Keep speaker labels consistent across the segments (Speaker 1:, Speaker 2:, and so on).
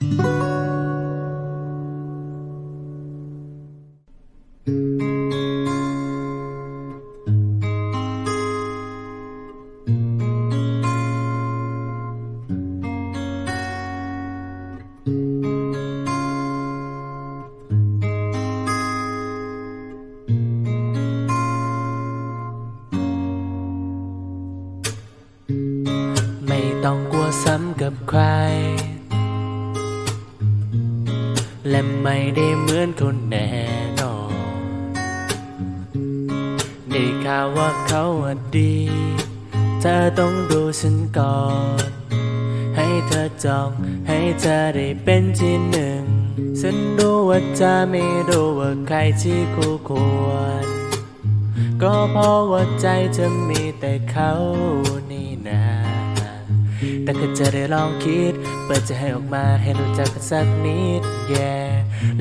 Speaker 1: ไม่ต้องกลัวซ้ำกับใคร และไม่ได้เหมือนคนแน่นอนได้ข่าวว่าเขาอดี เธอต้องดูฉันก่อน ให้เธอจอง ให้เธอได้เป็นที่หนึ่ง ฉันรู้ว่าเธอไม่รู้ว่าใครที่คู่ควร ก็เพราะว่าใจเธอมีแต่เขานี่นา แต่ก็จะได้ลองคิด เปิดใจให้ออกมาให้รู้จักกันสักนิดแย่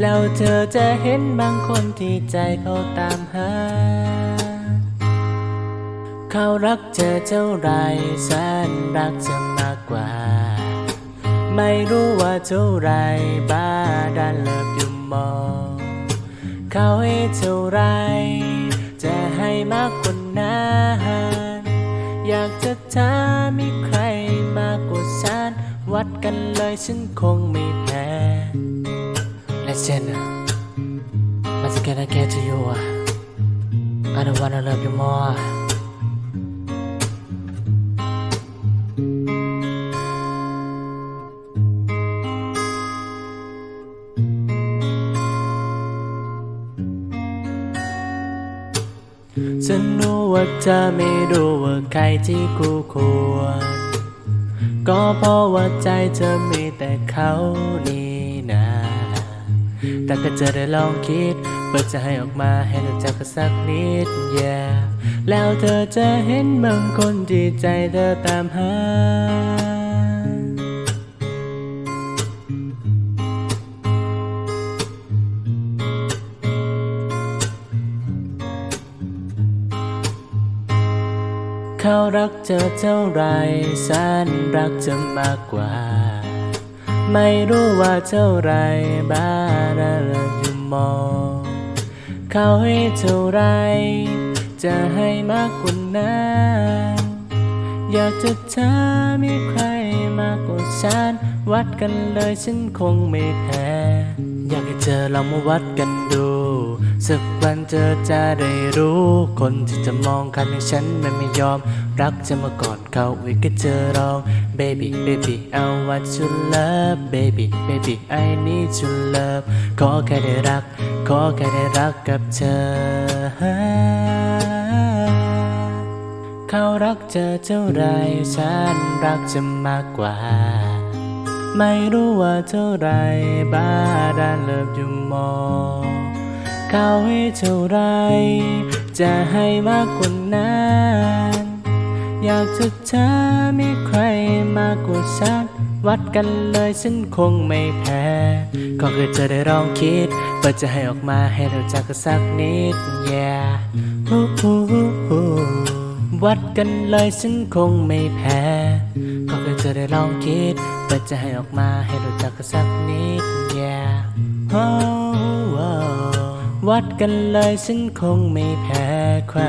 Speaker 1: แล้วเธอจะเห็นบางคนที่ใจเขาตามหา เขารักเธอเท่าไรฉันรักเธอมากกว่า ไม่รู้ว่าเท่าไรบ้าดันเลิฟอยู่มองเขาให้เท่าไร จะให้มากกว่านั้นอยากจะถามมีใคร วัดกันเลยฉันคงไม่แพ้ Listen Once again I get to you I don't wanna love you more ฉันรู้ว่าเธอไม่รู้ว่าใครที่คู่ควร ก็เพราะว่าใจเธอมีแต่เขานี่นาแต่ก็จะได้ลองคิด เปิดใจให้ออกมาให้รู้จักกันสักนิด yeah แล้วเธอจะเห็นบางคนที่ใจเธอตามหา เขารักเธอเท่าไรฉันรักเธอมากกว่า ไม่รู้ว่าเท่าไรบ้าระเริงอยู่มองเขาให้เท่าไร จะให้มากกว่านั้นอยากจะถามมีใครมากกว่าฉัน วัดกันเลยฉันคงไม่แพ้ อยากให้เธอลองมาวัดกันดู สักวันเธอจะได้รู้ คนที่จะมองคันอย่างฉันมันไม่ยอม รักจะมาก่อนเขาอีกก็เจอร้อง baby baby I want to love baby baby I need to love ขอแค่ได้รัก ขอแค่ได้รักกับเธอเขารักเธอเท่าไรฉันรักจะมากกว่า ไม่รู้ว่าเท่าไรบ้าดานเลิฟอยู่มอง เขาให้เท่าไร จะให้มากกว่านั้นอยากจะถามมีใครมากกว่าฉันวัดกันเลยฉันคงไม่แพ้ ก็คือจะได้ลองคิดเปิดจะให้ออกมาให้เราจักกันสักนิด yeah ฮู้ฮู้ฮู้ฮู้วัดกันเลยฉันคงไม่แพ้ ก็คือจะได้ลองคิดเปิดจะให้ออกมาให้เราจักกันสักนิด yeah โอ้โอ้ วัดกันเลยฉันคงไม่แพ้ใคร